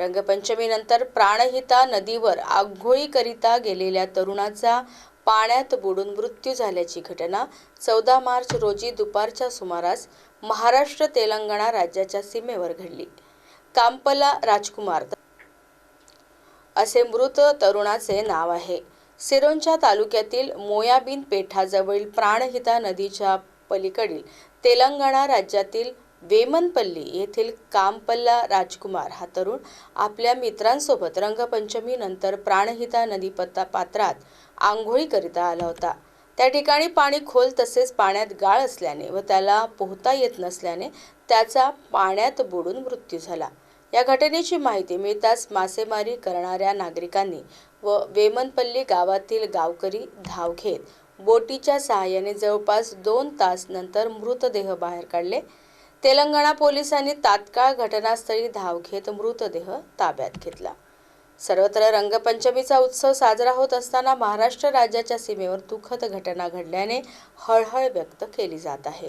रंगपंचमीनंतर प्राणहिता नदीवर आंघोळीकरिता गेलेल्या तरुणाचा पाण्यात बुडून मृत्यू झाल्याची घटना चौदा मार्च रोजी दुपारच्या सुमारास महाराष्ट्र तेलंगणा राज्याच्या सीमेवर घडली. कांपला राजकुमार असे मृत तरुणाचे नाव आहे. सिरोंच्या तालुक्यातील मोयाबीन पेठाजवळील प्राणहिता नदीच्या पलीकडील तेलंगणा राज्यातील वेमनपल्ली येथील कामपल्ला राजकुमार हा तरुण आपल्या मित्रांसोबत रंगपंचमीनंतर प्राणहिता नदी पत्ता पात्रात आंघोळीकरिता आला होता. त्या ठिकाणी पाणी खोल तसेच पाण्यात गाळ असल्याने व त्याला पोहता येत नसल्याने त्याचा पाण्यात बुडून मृत्यू झाला. या घटनेची माहिती मिळताच मासेमारी करणाऱ्या नागरिकांनी व वेमनपल्ली गावातील गावकरी धाव घेत बोटीच्या सहाय्याने जवळपास दोन तास नंतर मृतदेह बाहेर काढले. तेलंगणा पोलिसांनी तात्काळ घटनास्थळी धाव घेत मृतदेह ताब्यात घेतला. सर्वत्र रंगपंचमीचा उत्सव साजरा होत असताना महाराष्ट्र राज्याच्या सीमेवर दुःखद घटना घडल्याने हळहळ व्यक्त केली जात आहे.